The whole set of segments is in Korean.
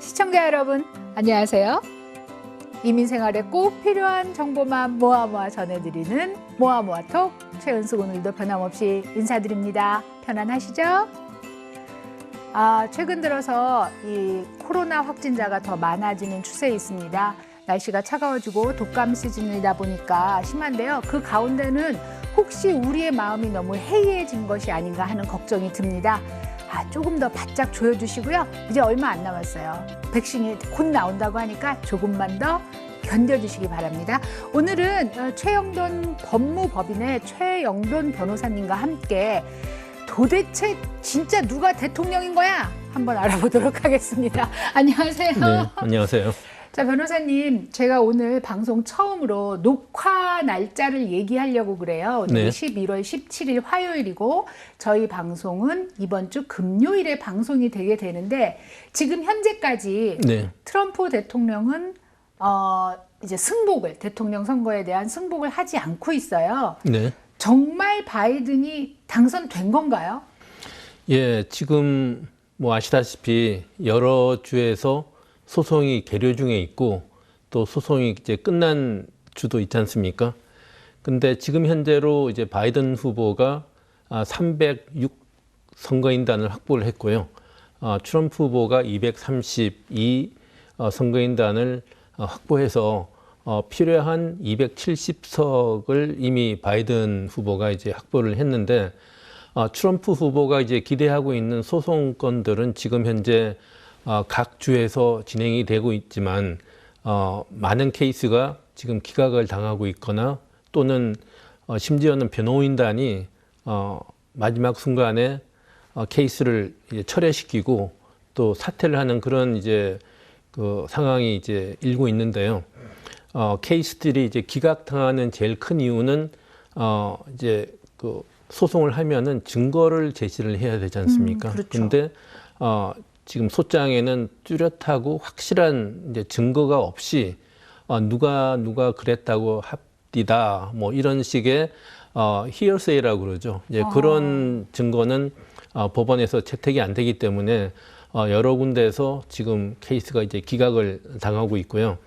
시청자 여러분, 안녕하세요. 이민 생활에 꼭 필요한 정보만 모아 모아 전해드리는 모아 모아 톡 최은숙 오늘도 변함없이 인사드립니다. 편안하시죠? 아, 최근 들어서 이 코로나 확진자가 더 많아지는 추세에 있습니다. 날씨가 차가워지고 독감 시즌이다 보니까 심한데요. 그 가운데는 혹시 우리의 마음이 너무 해이해진 것이 아닌가 하는 걱정이 듭니다. 아, 조금 더 바짝 조여주시고요. 이제 얼마 안 남았어요. 백신이 곧 나온다고 하니까 조금만 더 견뎌주시기 바랍니다. 오늘은 어, 최영돈 법무법인의 최영돈 변호사님과 함께 도대체 진짜 누가 대통령인 거야? 한번 알아보도록 하겠습니다. 안녕하세요. 네, 안녕하세요. 자, 변호사님, 제가 오늘 방송 처음으로 녹화 날짜를 얘기하려고 그래요. 오늘 네. 11월 17일 화요일이고, 저희 방송은 이번 주 금요일에 방송이 되게 되는데, 지금 현재까지 네, 트럼프 대통령은, 어, 이제 승복을, 대통령 선거에 대한 승복을 하지 않고 있어요. 네. 정말 바이든이 당선된 건가요? 예, 지금 뭐 아시다시피 여러 주에서 소송이 계류 중에 있고 또 소송이 이제 끝난 주도 있지 않습니까? 근데 지금 현재로 이제 바이든 후보가 아, 306 선거인단을 확보를 했고요. 아, 트럼프 후보가 232 어, 선거인단을 어, 확보해서 어, 필요한 270석을 이미 바이든 후보가 이제 확보를 했는데 어, 트럼프 후보가 이제 기대하고 있는 소송건들은 지금 현재 어, 각 주에서 진행이 되고 있지만 어, 많은 케이스가 지금 기각을 당하고 있거나 또는 어, 심지어는 변호인단이 어, 마지막 순간에 어, 케이스를 이제 철회시키고 또 사퇴를 하는 그런 이제 그 상황이 이제 일고 있는데요. 어, 케이스들이 이제 기각당하는 제일 큰 이유는 어, 이제 그 소송을 하면은 증거를 제시를 해야 되지 않습니까? 음, 그렇죠. 근데 어, 지금 소장에는 뚜렷하고 확실한 이제 증거가 없이 어, 누가 누가 그랬다고 합디다 뭐 이런 식의 어, 히어세이라고 그러죠. 이제 그런 증거는 어, 법원에서 채택이 안 되기 때문에 어, 여러 군데에서 지금 케이스가 이제 기각을 당하고 있고요.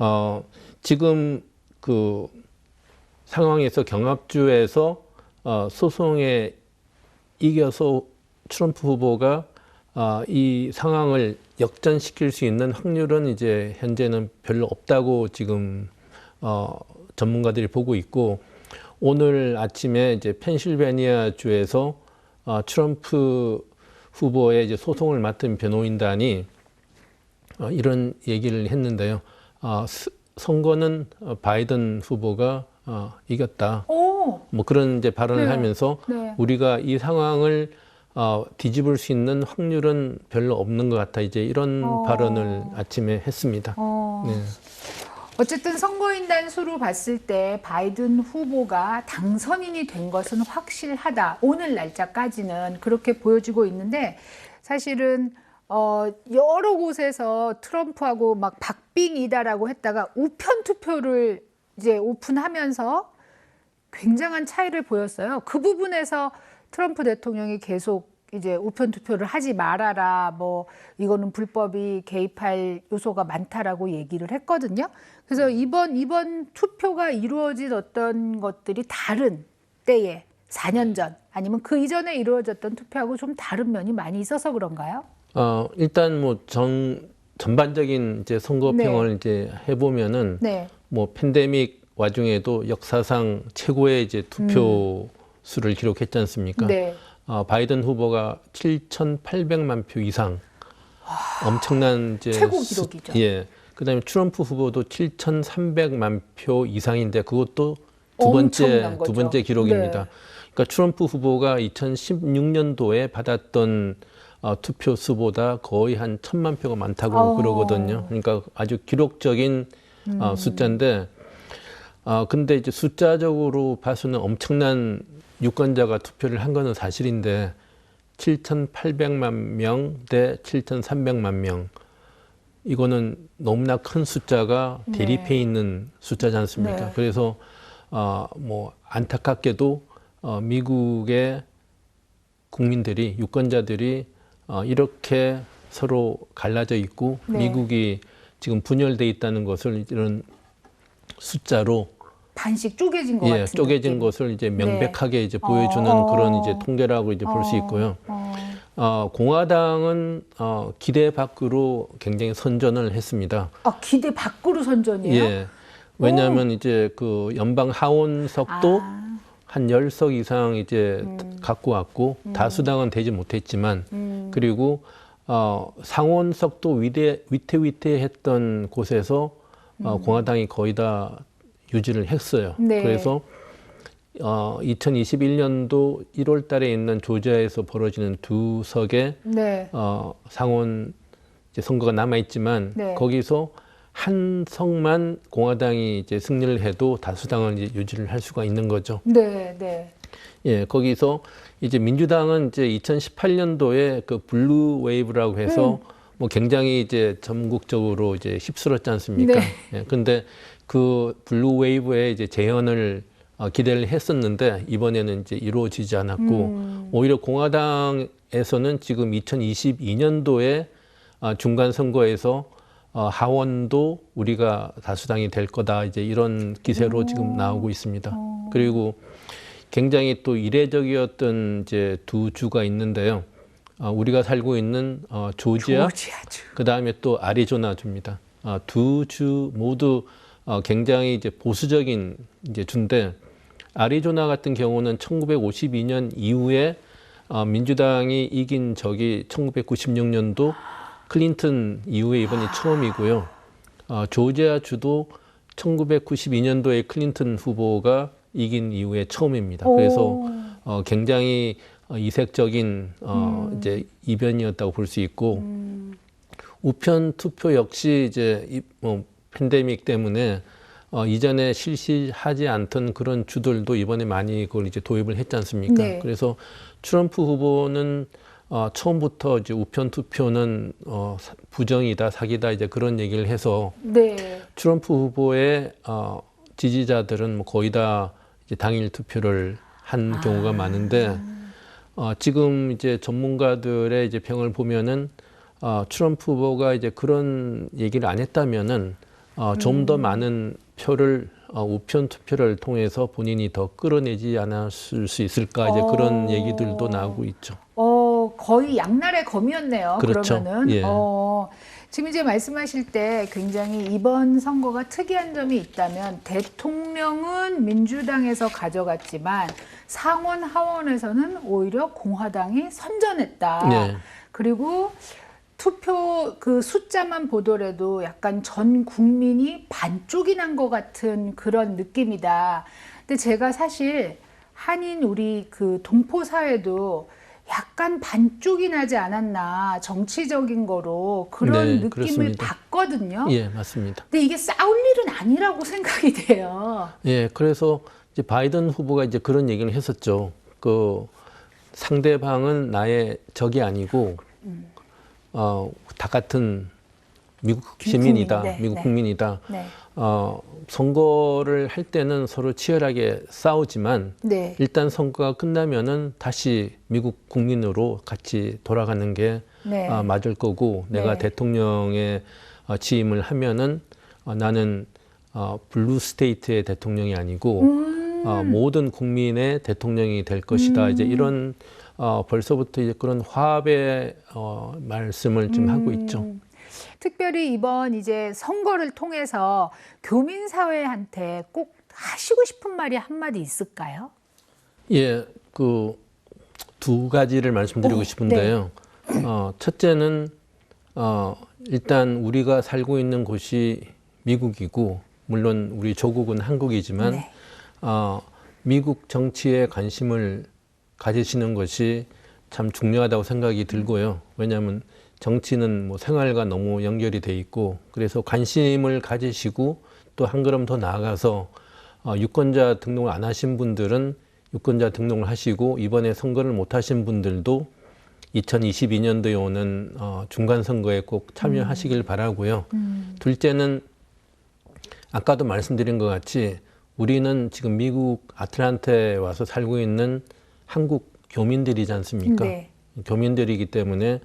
어, 지금 그 상황에서 경합주에서 어, 소송에 이겨서 트럼프 후보가 아, 이 상황을 역전시킬 수 있는 확률은 이제 현재는 별로 없다고 지금 어, 전문가들이 보고 있고 오늘 아침에 이제 펜실베니아 주에서 어, 트럼프 후보의 이제 소송을 맡은 변호인단이 어, 이런 얘기를 했는데요. 어, 스- 선거는 어, 바이든 후보가 어, 이겼다. 오, 뭐 그런 이제 발언을 네. 하면서 네. 우리가 이 상황을 어, 뒤집을 수 있는 확률은 별로 없는 것 같아. 이제 이런 어. 발언을 아침에 했습니다. 어. 네. 어쨌든 선거인단 수로 봤을 때 바이든 후보가 당선인이 된 것은 확실하다. 오늘 날짜까지는 그렇게 보여지고 있는데 사실은 어 여러 곳에서 트럼프하고 막 박빙이다라고 했다가 우편 투표를 이제 오픈하면서 굉장한 차이를 보였어요. 그 부분에서 트럼프 대통령이 계속 이제 우편 투표를 하지 말아라. 뭐 이거는 불법이 개입할 요소가 많다라고 얘기를 했거든요. 그래서 이번 이번 투표가 이루어진 어떤 것들이 다른 때에 4년 전 아니면 그 이전에 이루어졌던 투표하고 좀 다른 면이 많이 있어서 그런가요? 어, 일단 뭐전 전반적인 이제 선거 네. 평을 이제 해 보면은 네. 뭐 팬데믹 와중에도 역사상 최고의 이제 투표 수를 기록했지 않습니까? 음. 네. 어, 바이든 후보가 7,800만 표 이상 엄청난 이제 최고 수- 기록이죠. 예. 그다음에 트럼프 후보도 7,300만 표 이상인데 그것도 두 번째. 두 번째 기록입니다. 네. 그러니까 트럼프 후보가 2016년도에 받았던 어, 투표 수보다 거의 한 천만 표가 많다고 어. 그러거든요. 그러니까 아주 기록적인 음. 어, 숫자인데, 아 근데 이제 숫자적으로 봐서는 엄청난 유권자가 투표를 한 거는 사실인데 7,800만 명 대 7,300만 명. 이거는 너무나 큰 숫자가 네. 대립해 있는 숫자지 않습니까? 네. 그래서 어, 뭐 안타깝게도 어, 미국의 국민들이 유권자들이 어, 이렇게 서로 갈라져 있고 네. 미국이 지금 분열돼 있다는 것을 이런 숫자로 반씩 쪼개진 것 예, 같은 쪼개진 느낌. 것을 이제 명백하게 이제 보여주는 어. 그런 이제 통계라고 이제 볼수 어, 있고요. 어. 어, 공화당은 어, 기대 밖으로 굉장히 선전을 했습니다. 아, 기대 밖으로 선전이에요? 예. 왜냐하면 이제 그 연방 하원석도 아, 한 10석 이상 이제 음. 갖고 왔고 다수당은 되지 못했지만 음. 그리고 어, 상원석도 위대, 위태위태했던 곳에서 어, 공화당이 거의 다 유지를 했어요. 음. 네. 그래서 어, 2021년도 1월 달에 있는 조지아에서 벌어지는 두 석의 네. 어, 상원 이제 선거가 남아 있지만 네. 거기서 한 석만 공화당이 이제 승리를 해도 다수당을 이제 유지를 할 수가 있는 거죠. 네, 네. 예, 거기서 이제 민주당은 이제 2018년도에 그 블루 웨이브라고 해서 음. 뭐 굉장히 이제 전국적으로 이제 휩쓸었지 않습니까? 네. 예, 근데 그 블루 웨이브에 이제 재현을 어, 기대를 했었는데 이번에는 이제 이루어지지 않았고 음. 오히려 공화당에서는 지금 2022년도에 아, 중간 선거에서 어, 하원도 우리가 다수당이 될 거다 이제 이런 기세로 지금 나오고 있습니다. 그리고 굉장히 또 이례적이었던 이제 두 주가 있는데요. 어, 우리가 살고 있는 어, 조지아, 조지아주. 그 다음에 또 아리조나 주입니다. 어, 두주 모두 어, 굉장히 이제 보수적인 이제 주인데 아리조나 같은 경우는 1952년 이후에 어, 민주당이 이긴 적이 1996년도 클린턴 이후에 이번이 처음이고요. 어, 조지아 주도 1992년도에 클린턴 후보가 이긴 이후에 처음입니다. 그래서 오. 어, 굉장히 어, 이색적인 어, 이제 이변이었다고 볼 수 있고 음. 우편 투표 역시 이제 이, 뭐 팬데믹 때문에 어, 이전에 실시하지 않던 그런 주들도 이번에 많이 그걸 이제 도입을 했지 않습니까? 네. 그래서 트럼프 후보는 어, 처음부터 이제 우편 투표는 어, 사- 부정이다, 사기다 이제 그런 얘기를 해서 네. 트럼프 후보의 어, 지지자들은 뭐 거의 다 이제 당일 투표를 한 아. 경우가 많은데 어, 지금 이제 전문가들의 이제 평을 보면은 어, 트럼프 후보가 이제 그런 얘기를 안 했다면은 어, 좀 음. 더 많은 표를 어, 우편 투표를 통해서 본인이 더 끌어내지 않았을 수 있을까 이제 그런 어. 얘기들도 나오고 있죠. 어, 거의 양날의 검이었네요. 그렇죠. 그러면은 예. 어, 지금 이제 말씀하실 때 굉장히 이번 선거가 특이한 점이 있다면 대통령은 민주당에서 가져갔지만 상원 하원에서는 오히려 공화당이 선전했다. 네. 그리고 투표 그 숫자만 보더라도 약간 전 국민이 반쪽이 난 것 같은 그런 느낌이다. 근데 제가 사실 한인 우리 그 동포 사회도 약간 반쪽이 나지 않았나 정치적인 거로 그런 네, 느낌을 그렇습니다. 받거든요. 예, 맞습니다. 근데 이게 싸울 일은 아니라고 생각이 돼요. 예, 그래서 이제 바이든 후보가 이제 그런 얘기를 했었죠. 그 상대방은 나의 적이 아니고 어, 다 같은 미국 시민이다, 국민, 네, 미국 네. 국민이다. 네. 어, 선거를 할 때는 서로 치열하게 싸우지만 네. 일단 선거가 끝나면은 다시 미국 국민으로 같이 돌아가는 게 네. 아, 맞을 거고 내가 네. 대통령에 어, 취임을 하면은 어, 나는 어, 블루 스테이트의 대통령이 아니고 음. 어, 모든 국민의 대통령이 될 것이다. 이제 이런 어, 벌써부터 이제 그런 화합의 어, 말씀을 좀 하고 있죠. 음. 특별히 이번 이제 선거를 통해서 교민 사회한테 꼭 하시고 싶은 말이 한 마디 있을까요? 예, 그 두 가지를 말씀드리고 어, 싶은데요. 어, 첫째는 어, 일단 우리가 살고 있는 곳이 미국이고 물론 우리 조국은 한국이지만 네. 어, 미국 정치에 관심을 가지시는 것이 참 중요하다고 생각이 들고요. 왜냐하면 정치는 뭐 생활과 너무 연결이 돼 있고 그래서 관심을 가지시고 또 한 걸음 더 나아가서 어, 유권자 등록을 안 하신 분들은 유권자 등록을 하시고 이번에 선거를 못 하신 분들도 2022년도에 오는 어, 중간 선거에 꼭 참여하시길 바라고요. 음. 둘째는 아까도 말씀드린 것 같이 우리는 지금 미국 아틀란타에 와서 살고 있는 한국 교민들이지 않습니까? 네. 교민들이기 때문에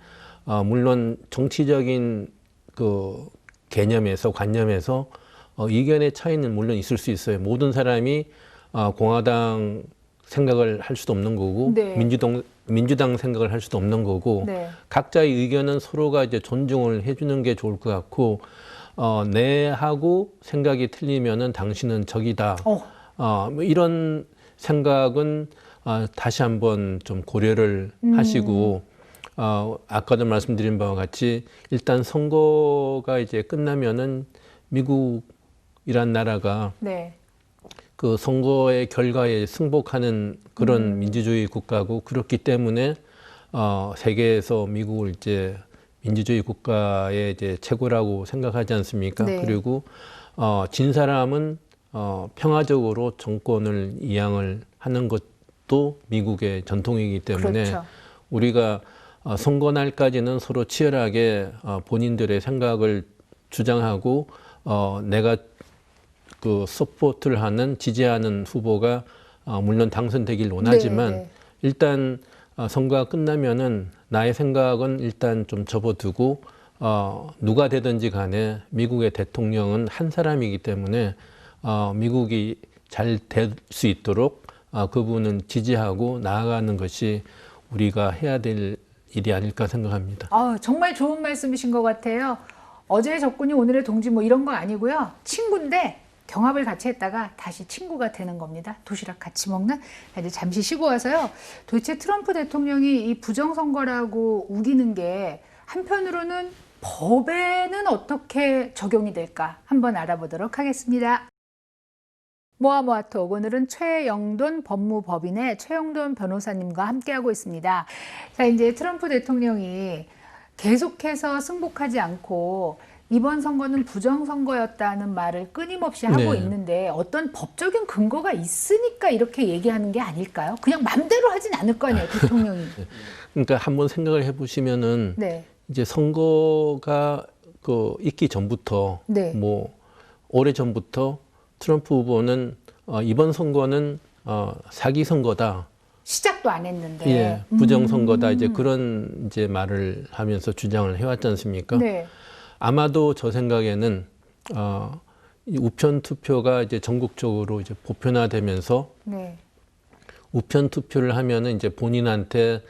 어, 물론 정치적인 그 개념에서 관념에서 어, 이견의 차이는 물론 있을 수 있어요. 모든 사람이 어, 공화당 생각을 할 수도 없는 거고 네. 민주당 민주당 생각을 할 수도 없는 거고 네. 각자의 의견은 서로가 이제 존중을 해주는 게 좋을 것 같고 어, 내하고 생각이 틀리면은 당신은 적이다. 어, 어, 뭐 이런 생각은 어, 다시 한번 좀 고려를 음. 하시고 어, 아까도 말씀드린 바와 같이 일단 선거가 이제 끝나면은 미국이란 나라가 네. 그 선거의 결과에 승복하는 그런 음. 민주주의 국가고 그렇기 때문에 어, 세계에서 미국을 이제 민주주의 국가의 이제 최고라고 생각하지 않습니까? 네. 그리고 어, 진 사람은 어, 평화적으로 정권을 이양을 하는 것 도 미국의 전통이기 때문에 그렇죠. 우리가 어, 선거 날까지는 서로 치열하게 어, 본인들의 생각을 주장하고 어, 내가 그 서포트를 하는 지지하는 후보가 어, 물론 당선되길 원하지만 네, 네. 일단 어, 선거가 끝나면은 나의 생각은 일단 좀 접어두고 어, 누가 되든지 간에 미국의 대통령은 한 사람이기 때문에 어, 미국이 잘 될 수 있도록 어, 그분은 지지하고 나아가는 것이 우리가 해야 될 일이 아닐까 생각합니다. 아, 정말 좋은 말씀이신 것 같아요. 어제의 적군이 오늘의 동지 뭐 이런 거 아니고요. 친구인데 경합을 같이 했다가 다시 친구가 되는 겁니다. 도시락 같이 먹는. 자, 이제 잠시 쉬고 와서요. 도대체 트럼프 대통령이 이 부정선거라고 우기는 게 한편으로는 법에는 어떻게 적용이 될까 한번 알아보도록 하겠습니다. 모아모아톡 오늘은 최영돈 법무법인의 최영돈 변호사님과 함께하고 있습니다. 자 이제 트럼프 대통령이 계속해서 승복하지 않고 이번 선거는 부정선거였다는 말을 끊임없이 하고 네. 있는데 어떤 법적인 근거가 있으니까 이렇게 얘기하는 게 아닐까요? 그냥 맘대로 하진 않을 거 아니에요, 대통령이. 그러니까 한번 생각을 해보시면은 네. 이제 선거가 그 있기 전부터 네. 뭐 오래 전부터 트럼프 후보는 어, 이번 선거는 어, 사기 선거다, 시작도 안 했는데. 예, 부정 선거다 음. 이제 그런 이제 말을 하면서 주장을 해왔지 않습니까? 네. 아마도 저 생각에는 어, 이 우편 투표가 이제 전국적으로 이제 보편화되면서 네. 우편 투표를 하면은 이제 본인한테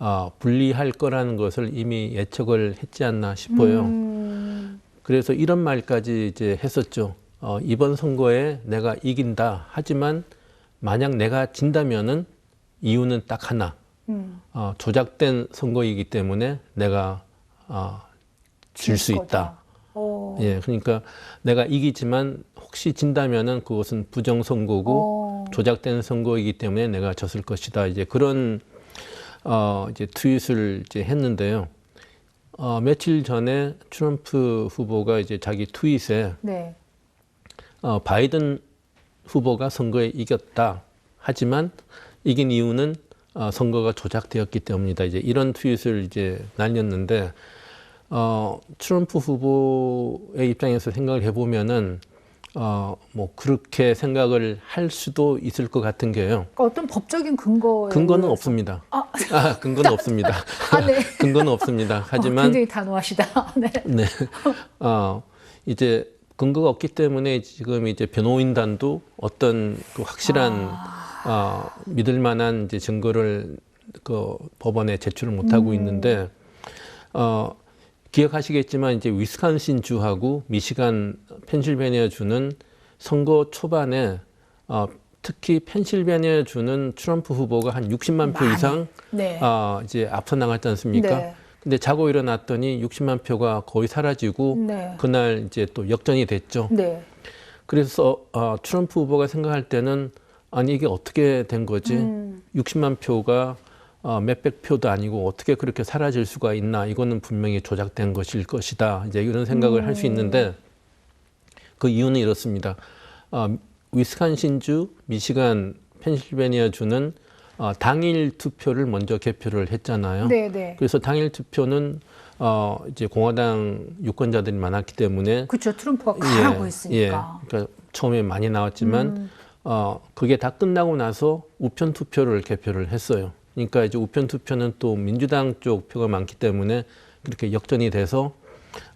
어, 불리할 거라는 것을 이미 예측을 했지 않나 싶어요. 음, 그래서 이런 말까지 이제 했었죠. 어, 이번 선거에 내가 이긴다. 하지만 만약 내가 진다면은 이유는 딱 하나. 음. 어, 조작된 선거이기 때문에 내가 어, 질수 거다. 있다. 어. 예, 그러니까 내가 이기지만 혹시 진다면은 그것은 부정 선거고 어. 조작된 선거이기 때문에 내가 졌을 것이다. 이제 그런 어 이제 트윗을 이제 했는데요. 어 며칠 전에 트럼프 후보가 이제 자기 트윗에 네. 어 바이든 후보가 선거에 이겼다. 하지만 이긴 이유는 어 선거가 조작되었기 때문이다. 이제 이런 트윗을 이제 날렸는데 어 트럼프 후보의 입장에서 생각을 해보면은 어 뭐 그렇게 생각을 할 수도 있을 것 같은 게요. 그러니까 어떤 법적인 근거 근거는 없습니다. 아, 아, 근거는 없습니다. 아, 네. 근거는 없습니다. 어, 하지만 굉장히 단호하시다. 네. 네. 어, 이제 근거가 없기 때문에 지금 이제 변호인단도 어떤 그 확실한 어, 믿을 만한 이제 증거를 그 법원에 제출을 못 하고 있는데 어, 기억하시겠지만 이제 위스콘신 주하고 미시간 펜실베니아 주는 선거 초반에 어, 특히 펜실베니아 주는 트럼프 후보가 한 60만 표 많이. 이상 네. 아, 이제 앞서 나갔지 않습니까? 네. 근데 자고 일어났더니 60만 표가 거의 사라지고 네. 그날 이제 또 역전이 됐죠. 네. 그래서 어, 트럼프 후보가 생각할 때는 아니 이게 어떻게 된 거지? 음. 60만 표가 어, 몇백 표도 아니고 어떻게 그렇게 사라질 수가 있나? 이거는 분명히 조작된 것일 것이다. 이제 이런 생각을 할수 있는데 그 이유는 이렇습니다. 어, 위스콘신주, 미시간, 펜실베니아 주는 어, 당일 투표를 먼저 개표를 했잖아요. 네, 네. 그래서 당일 투표는 어 이제 공화당 유권자들이 많았기 때문에 그렇죠. 트럼프가 가라고 예, 했으니까. 예. 그러니까 처음에 많이 나왔지만 음. 어 그게 다 끝나고 나서 우편 투표를 개표를 했어요. 그러니까 이제 우편 투표는 또 민주당 쪽 표가 많기 때문에 그렇게 역전이 돼서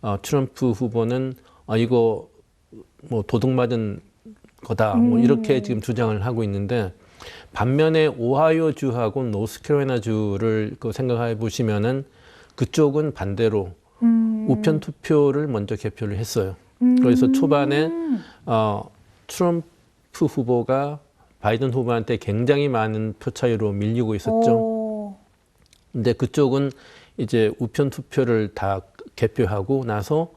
어, 트럼프 후보는 아 이거 뭐 도둑 맞은 거다 뭐 이렇게 지금 주장을 하고 있는데 반면에 오하이오 주하고 노스캐롤라이나 주를 그 생각해 보시면은 그쪽은 반대로 음. 우편 투표를 먼저 개표를 했어요. 그래서 초반에 어, 트럼프 후보가 바이든 후보한테 굉장히 많은 표 차이로 밀리고 있었죠. 오. 근데 그쪽은 이제 우편 투표를 다 개표하고 나서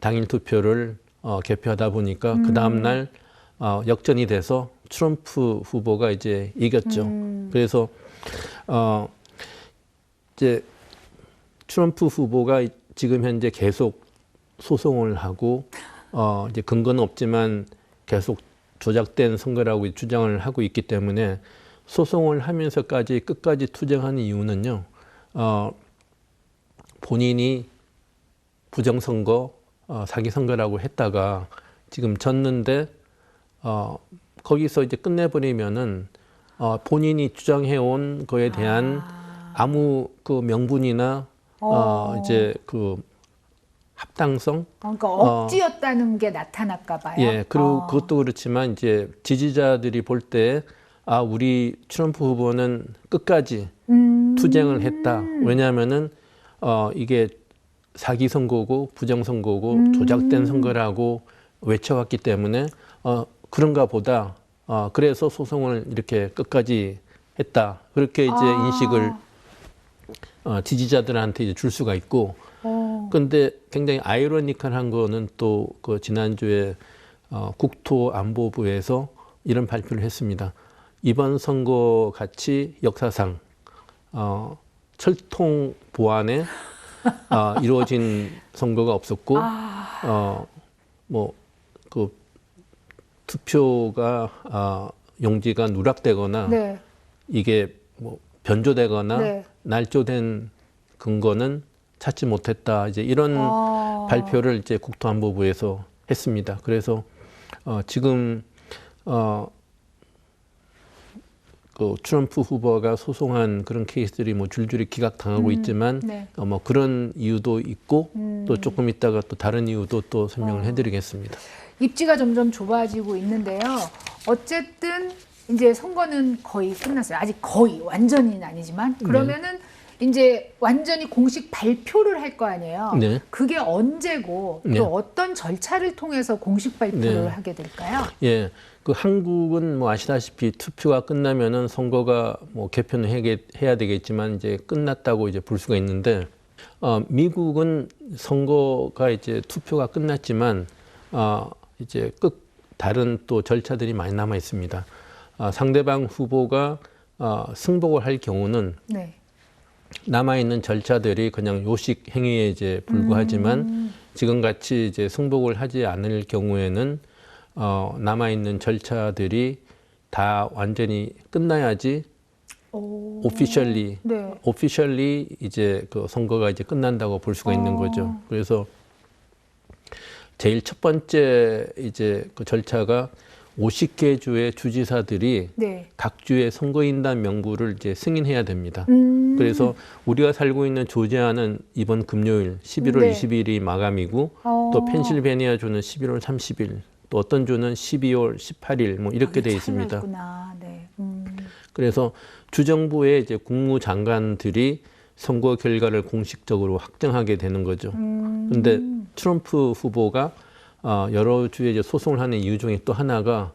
당일 투표를 어, 개표하다 보니까 그 다음 날 어, 역전이 돼서 트럼프 후보가 이제 이겼죠. 그래서 어, 이제 트럼프 후보가 지금 현재 계속 소송을 하고 어, 이제 근거는 없지만 계속 조작된 선거라고 주장을 하고 있기 때문에 소송을 하면서까지 끝까지 투쟁하는 이유는요. 어, 본인이 부정선거, 어, 사기선거라고 했다가 지금 졌는데 어, 거기서 이제 끝내버리면은 어, 본인이 주장해온 거에 대한 아 무 그 명분이나 어, 어. 이제 그 합당성 그러니까 어. 억지였다는 게 나타날까 봐요. 예, 그리고 어. 그것도 그렇지만 이제 지지자들이 볼 때 아, 우리 트럼프 후보는 끝까지 음. 투쟁을 했다. 왜냐하면은 어, 이게 사기 선거고 부정 선거고 음. 조작된 선거라고 외쳐왔기 때문에 어, 그런가 보다. 어, 그래서 소송을 이렇게 끝까지 했다. 그렇게 이제 아. 인식을 어, 지지자들한테 이제 줄 수가 있고 어. 근데 굉장히 아이러니컬한 거는 또 그 지난주에 어, 국토안보부에서 이런 발표를 했습니다. 이번 선거 같이 역사상 어, 철통 보안에 어, 이루어진 선거가 없었고 아. 어뭐그 투표가 어, 용지가 누락되거나 네. 이게 뭐 변조되거나 네. 날조된 근거는 찾지 못했다. 이제 이런 아. 발표를 이제 국토안보부에서 했습니다. 그래서 어, 지금 어, 그 트럼프 후보가 소송한 그런 케이스들이 뭐 줄줄이 기각당하고 있지만 네. 어, 뭐 그런 이유도 있고 음. 또 조금 있다가 또 다른 이유도 또 설명을 어. 해드리겠습니다. 입지가 점점 좁아지고 있는데요. 어쨌든 이제 선거는 거의 끝났어요. 아직 거의 완전히는 아니지만 그러면은 이제 완전히 공식 발표를 할 거 아니에요. 네. 그게 언제고 네. 또 어떤 절차를 통해서 공식 발표를 네. 하게 될까요? 예, 그 한국은 뭐 아시다시피 투표가 끝나면은 선거가 뭐 개편을 해야, 해야 되겠지만 이제 끝났다고 이제 볼 수가 있는데 어, 미국은 선거가 이제 투표가 끝났지만 어, 이제 끝 다른 또 절차들이 많이 남아 있습니다. 아, 상대방 후보가 어, 승복을 할 경우는 네. 남아 있는 절차들이 그냥 요식 행위에 이제 불과하지만 음. 지금 같이 이제 승복을 하지 않을 경우에는 어, 남아 있는 절차들이 다 완전히 끝나야지 오. 오피셜리 네. 오피셜리 이제 그 선거가 이제 끝난다고 볼 수가 있는 어. 거죠. 그래서 제일 첫 번째 이제 그 절차가 50개 주의 주지사들이 네. 각 주의 선거인단 명부를 이제 승인해야 됩니다. 음. 그래서 우리가 살고 있는 조지아는 이번 금요일 11월 네. 20일이 마감이고 어. 또 펜실베니아 주는 11월 30일, 또 어떤 주는 12월 18일 뭐 이렇게 돼 차이가 있습니다. 네. 음. 그래서 주정부의 이제 국무장관들이 선거 결과를 공식적으로 확정하게 되는 거죠. 음. 근데 트럼프 후보가 어, 여러 주에 이제 소송을 하는 이유 중에 또 하나가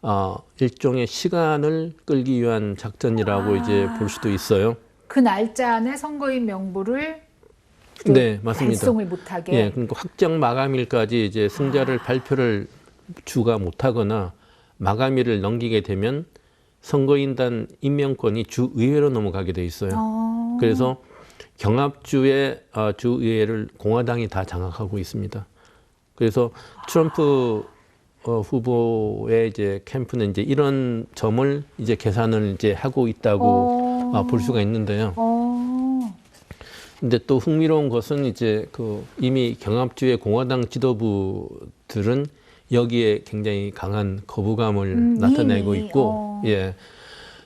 어, 일종의 시간을 끌기 위한 작전이라고 아. 이제 볼 수도 있어요. 그 날짜 안에 선거인 명부를 그 네, 맞습니다. 발송을 못하게. 예, 그러니까 확정 마감일까지 이제 승자를 발표를 주가 못하거나 마감일을 넘기게 되면 선거인단 임명권이 주 의회로 넘어가게 돼 있어요. 어. 그래서 경합주의 어, 주 의회를 공화당이 다 장악하고 있습니다. 그래서 트럼프 어, 후보의 이제 캠프는 이제 이런 점을 이제 계산을 이제 하고 있다고 어. 아, 볼 수가 있는데요. 어. 근데 또 흥미로운 것은 이제 그 이미 경합주의 공화당 지도부들은 여기에 굉장히 강한 거부감을 음, 나타내고 이미, 있고, 어. 예.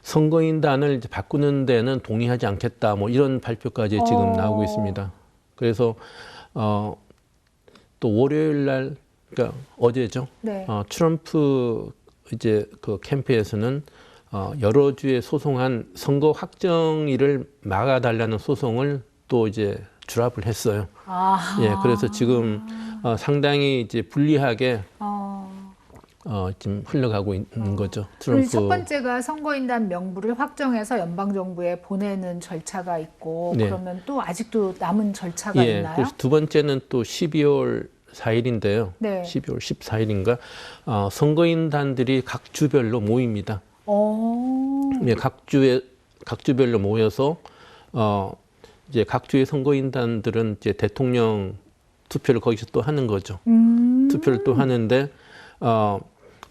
선거인단을 바꾸는 데는 동의하지 않겠다, 뭐 이런 발표까지 지금 어. 나오고 있습니다. 그래서 어, 또 월요일 날 그러니까 어제죠. 네. 어, 트럼프 이제 그 캠프에서는 어, 여러 주에 소송한 선거 확정일을 막아달라는 소송을 또 이제 주랍을 했어요. 아. 예, 그래서 지금 어, 상당히 이제 불리하게 어. 어, 지금 흘러가고 있는 거죠. 그리고 트럼프. 첫 번째가 선거인단 명부를 확정해서 연방 정부에 보내는 절차가 있고 네. 그러면 또 아직도 남은 절차가 예, 있나요? 그래서 두 번째는 또 12월 4일인데요. 네. 12월 14일인가 어, 선거인단들이 각 주별로 모입니다. 어. 예, 각 주에 각 주별로 모여서 어 이제 각 주의 선거인단들은 이제 대통령 투표를 거기서 또 하는 거죠. 음. 투표를 또 하는데 어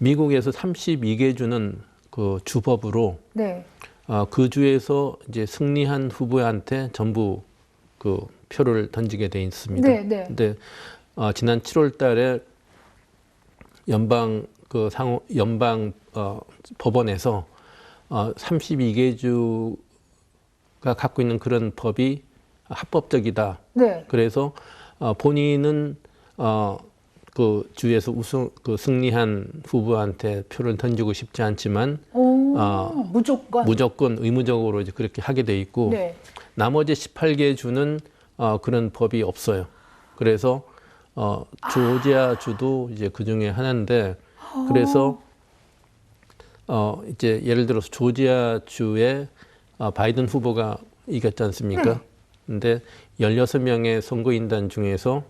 미국에서 32개 주는 그 주법으로 네. 어, 그 주에서 이제 승리한 후보한테 전부 그 표를 던지게 돼 있습니다. 네, 네. 근데 어, 지난 7월 달에 연방 그 상호 연방 어, 법원에서 어, 32개 주가 갖고 있는 그런 법이 합법적이다. 네. 그래서 어, 본인은 어, 그 주에서 우승 그 승리한 후보한테 표를 던지고 싶지 않지만 오. 어, 무조건. 무조건 의무적으로 이제 그렇게 하게 돼 있고 네. 나머지 18개 주는 어, 그런 법이 없어요. 그래서 어, 조지아 주도 이제 그 중에 하나인데 그래서 어, 이제 예를 들어서 조지아 주에 어, 바이든 후보가 이겼지 않습니까? 네. 근데 16명의 선거인단 중에서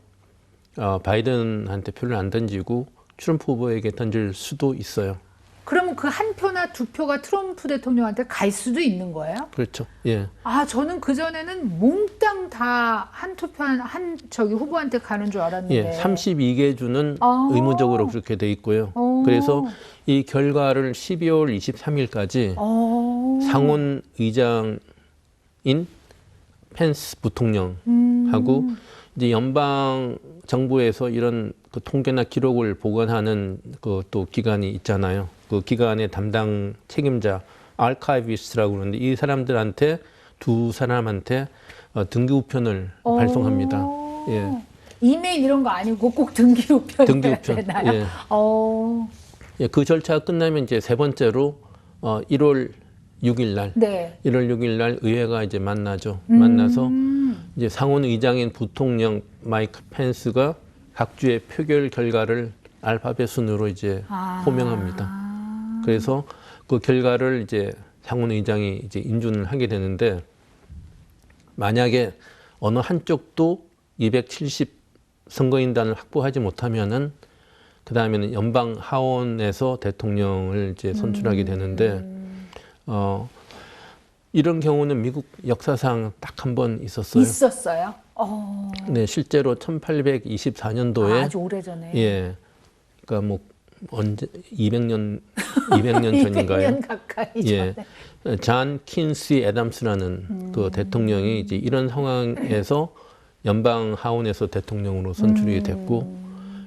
어, 바이든한테 표를 안 던지고 트럼프 후보에게 던질 수도 있어요. 그러면 그 한 표나 두 표가 트럼프 대통령한테 갈 수도 있는 거예요? 그렇죠. 예. 아, 저는 그 전에는 몽땅 다 한 투표 한, 한 저기 후보한테 가는 줄 알았는데. 예, 32개 주는 아. 의무적으로 그렇게 돼 있고요. 어. 그래서 이 결과를 12월 23일까지 어. 상원 의장인 펜스 부통령하고 음. 이제 연방 정부에서 이런 그 통계나 기록을 보관하는 그 또 기관이 있잖아요. 그 기관의 담당 책임자 알카이비스트라고 그러는데 이 사람들한테 두 사람한테 어, 등기 우편을 어. 발송합니다. 예. 이메일 이런 거 아니고 꼭 등기 우편 등기 우편. 예. 어. 예, 그 절차가 끝나면 이제 세 번째로 어 1월 6일 날 네. 1월 6일 날 의회가 이제 만나죠. 만나서 음. 이제 상원 의장인 부통령 마이크 펜스가 각 주의 표결 결과를 알파벳 순으로 이제 아. 호명합니다. 그래서 그 결과를 이제 상원 의장이 이제 인준을 하게 되는데 만약에 어느 한쪽도 270 선거인단을 확보하지 못하면은 그 다음에는 연방 하원에서 대통령을 이제 선출하게 되는데 어 이런 경우는 미국 역사상 딱 한 번 있었어요. 있었어요. 어. 네, 실제로 1824년도에 아주 오래전에. 예, 그러니까 뭐 언제 200년 200년 전인가요? 200년 가까이 예, 전에. 잔 킨시 애담스라는 그 대통령이 이제 이런 상황에서 연방 하원에서 대통령으로 선출이 됐고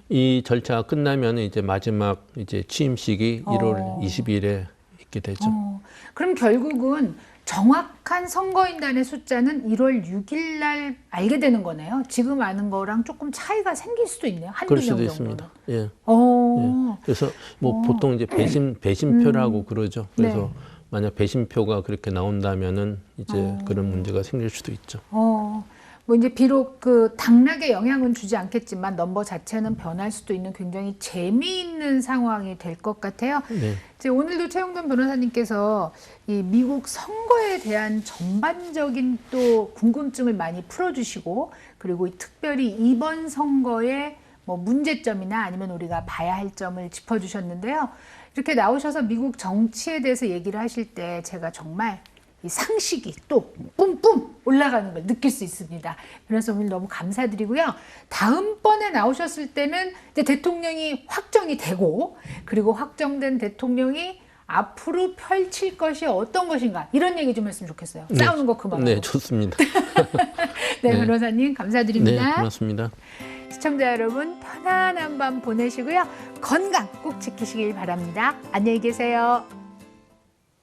이 절차가 끝나면 이제 마지막 이제 취임식이 1월 어. 20일에 있게 되죠. 어. 그럼 결국은 정확한 선거인단의 숫자는 1월 6일 날 알게 되는 거네요. 지금 아는 거랑 조금 차이가 생길 수도 있네요. 한두 그럴 명 수도 정도는. 있습니다. 예. 어. 그래서 뭐 어. 보통 이제 배심 배심표라고 그러죠. 그래서 네. 만약 배심표가 그렇게 나온다면은 이제 어. 그런 문제가 생길 수도 있죠. 어, 뭐 이제 비록 그 당락에 영향은 주지 않겠지만 넘버 자체는 변할 수도 있는 굉장히 재미있는 상황이 될 것 같아요. 네. 이제 오늘도 최영돈 변호사님께서 이 미국 선거에 대한 전반적인 또 궁금증을 많이 풀어주시고 그리고 이 특별히 이번 선거의 뭐 문제점이나 아니면 우리가 봐야 할 점을 짚어주셨는데요. 이렇게 나오셔서 미국 정치에 대해서 얘기를 하실 때 제가 정말 이 상식이 또 뿜뿜 올라가는 걸 느낄 수 있습니다. 그래서 오늘 너무 감사드리고요. 다음번에 나오셨을 때는 이제 대통령이 확정이 되고 그리고 확정된 대통령이 앞으로 펼칠 것이 어떤 것인가 이런 얘기 좀 했으면 좋겠어요. 네. 싸우는 거 그만하고. 네, 좋습니다. 네, 네. 변호사님 네, 감사드립니다. 고맙습니다. 시청자 여러분 편안한 밤 보내시고요. 건강 꼭 지키시길 바랍니다. 안녕히 계세요.